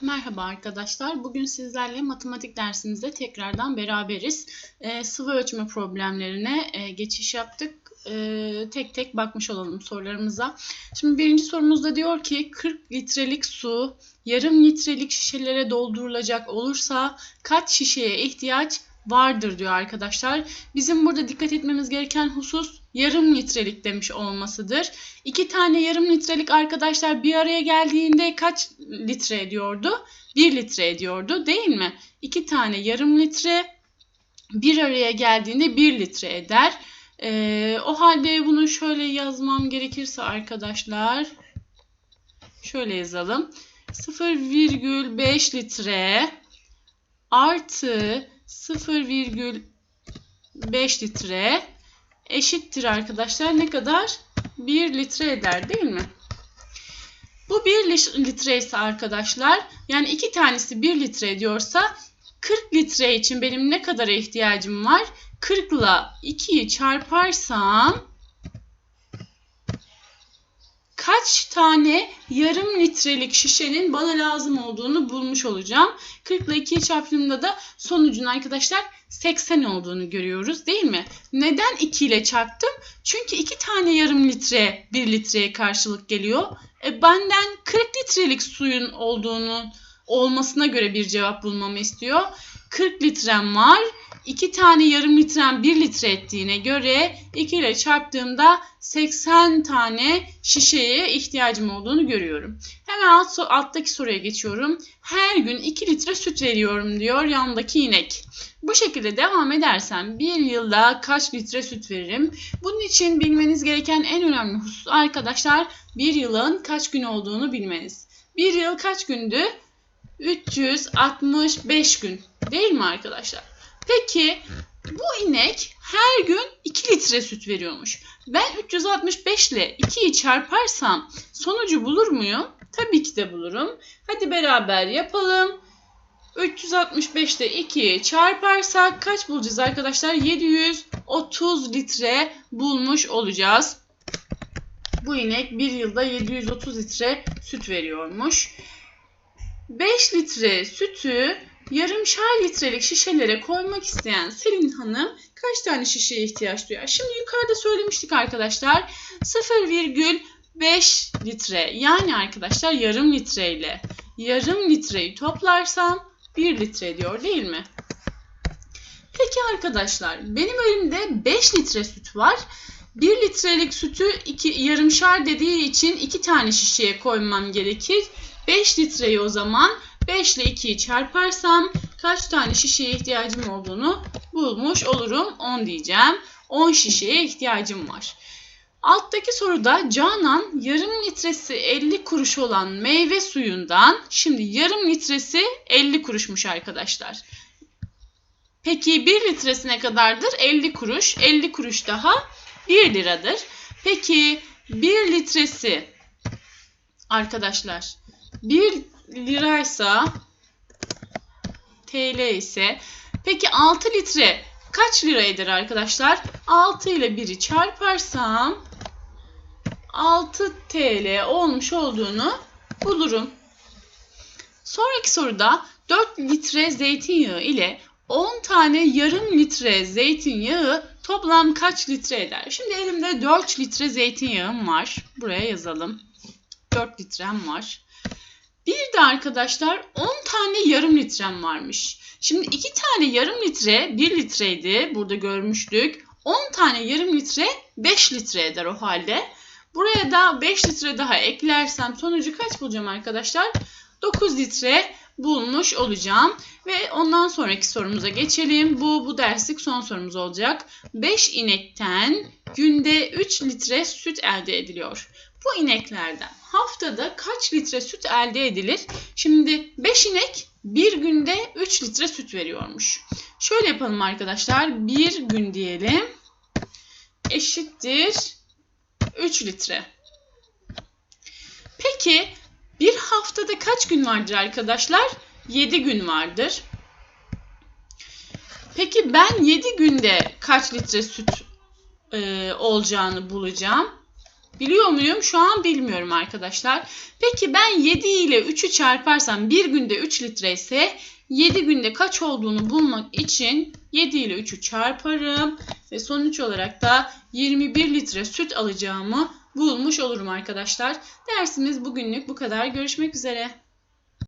Merhaba arkadaşlar. Bugün sizlerle matematik dersimizde tekrardan beraberiz. Ee, sıvı ölçme problemlerine e, geçiş yaptık. Ee, tek tek bakmış olalım sorularımıza. Şimdi birinci sorumuzda diyor ki 40 litrelik su yarım litrelik şişelere doldurulacak olursa kaç şişeye ihtiyaç vardır diyor arkadaşlar. Bizim burada dikkat etmemiz gereken husus yarım litrelik demiş olmasıdır. İki tane yarım litrelik arkadaşlar bir araya geldiğinde kaç litre ediyordu? 1 litre ediyordu değil mi? İki tane yarım litre bir araya geldiğinde 1 litre eder. Ee, o halde bunu şöyle yazmam gerekirse arkadaşlar şöyle yazalım. 0,5 litre artı 0,5 litre eşittir arkadaşlar ne kadar? 1 litre eder değil mi? Bu 1 litre ise arkadaşlar yani iki tanesi 1 litre ediyorsa 40 litre için benim ne kadara ihtiyacım var? 40 ile 2'yi çarparsam kaç tane yarım litrelik şişenin bana lazım olduğunu bulmuş olacağım. 40 ile 2'yi çarptığımda da sonucun arkadaşlar 80 olduğunu görüyoruz değil mi? Neden 2 ile çarptım? Çünkü 2 tane yarım litre 1 litreye karşılık geliyor. E benden 40 litrelik suyun olduğunu olmasına göre bir cevap bulmamı istiyor. 40 litrem var. 2 tane yarım litrem 1 litre ettiğine göre 2 ile çarptığımda 80 tane şişeye ihtiyacım olduğunu görüyorum. Hemen alt, alttaki soruya geçiyorum. Her gün 2 litre süt veriyorum diyor yandaki inek. Bu şekilde devam edersem bir yılda kaç litre süt veririm? Bunun için bilmeniz gereken en önemli husus arkadaşlar bir yılın kaç gün olduğunu bilmeniz. Bir yıl kaç gündü? 365 gün değil mi arkadaşlar? Peki bu inek her gün 2 litre süt veriyormuş. Ben 365 ile 2'yi çarparsam sonucu bulur muyum? Tabii ki de bulurum. Hadi beraber yapalım. 365 ile 2'yi çarparsak kaç bulacağız arkadaşlar? 730 litre bulmuş olacağız. Bu inek bir yılda 730 litre süt veriyormuş. 5 litre sütü yarımşar litrelik şişelere koymak isteyen Selin Hanım kaç tane şişeye ihtiyaç duyar? Şimdi yukarıda söylemiştik arkadaşlar 0,5 litre yani arkadaşlar yarım litre ile yarım litreyi toplarsam 1 litre ediyor değil mi? Peki arkadaşlar benim elimde 5 litre süt var. 1 litrelik sütü iki, yarımşar dediği için 2 tane şişeye koymam gerekir. 5 litreyi o zaman 5 ile 2'yi çarparsam kaç tane şişeye ihtiyacım olduğunu bulmuş olurum. 10 diyeceğim. 10 şişeye ihtiyacım var. Alttaki soruda Canan yarım litresi 50 kuruş olan meyve suyundan şimdi yarım litresi 50 kuruşmuş arkadaşlar. Peki 1 litresi ne kadardır? 50 kuruş. 50 kuruş daha 1 liradır. Peki 1 litresi arkadaşlar 1 liraysa TL ise peki 6 litre kaç lira eder arkadaşlar? 6 ile 1'i çarparsam 6 TL olmuş olduğunu bulurum. Sonraki soruda 4 litre zeytinyağı ile 10 tane yarım litre zeytinyağı toplam kaç litre eder? Şimdi elimde 4 litre zeytinyağım var. Buraya yazalım. 4 litrem var. Bir de arkadaşlar 10 tane yarım litrem varmış. Şimdi 2 tane yarım litre 1 litreydi. Burada görmüştük. 10 tane yarım litre 5 litre eder o halde. Buraya da 5 litre daha eklersem sonucu kaç bulacağım arkadaşlar? 9 litre bulmuş olacağım. Ve ondan sonraki sorumuza geçelim. Bu bu derslik son sorumuz olacak. 5 inekten günde 3 litre süt elde ediliyor. Bu ineklerden haftada kaç litre süt elde edilir? Şimdi 5 inek bir günde 3 litre süt veriyormuş. Şöyle yapalım arkadaşlar. Bir gün diyelim eşittir 3 litre. Peki bir haftada kaç gün vardır arkadaşlar? 7 gün vardır. Peki ben 7 günde kaç litre süt e, olacağını bulacağım. Biliyor muyum? Şu an bilmiyorum arkadaşlar. Peki ben 7 ile 3'ü çarparsam bir günde 3 litre ise 7 günde kaç olduğunu bulmak için 7 ile 3'ü çarparım ve sonuç olarak da 21 litre süt alacağımı bulmuş olurum arkadaşlar. Dersimiz bugünlük bu kadar. Görüşmek üzere.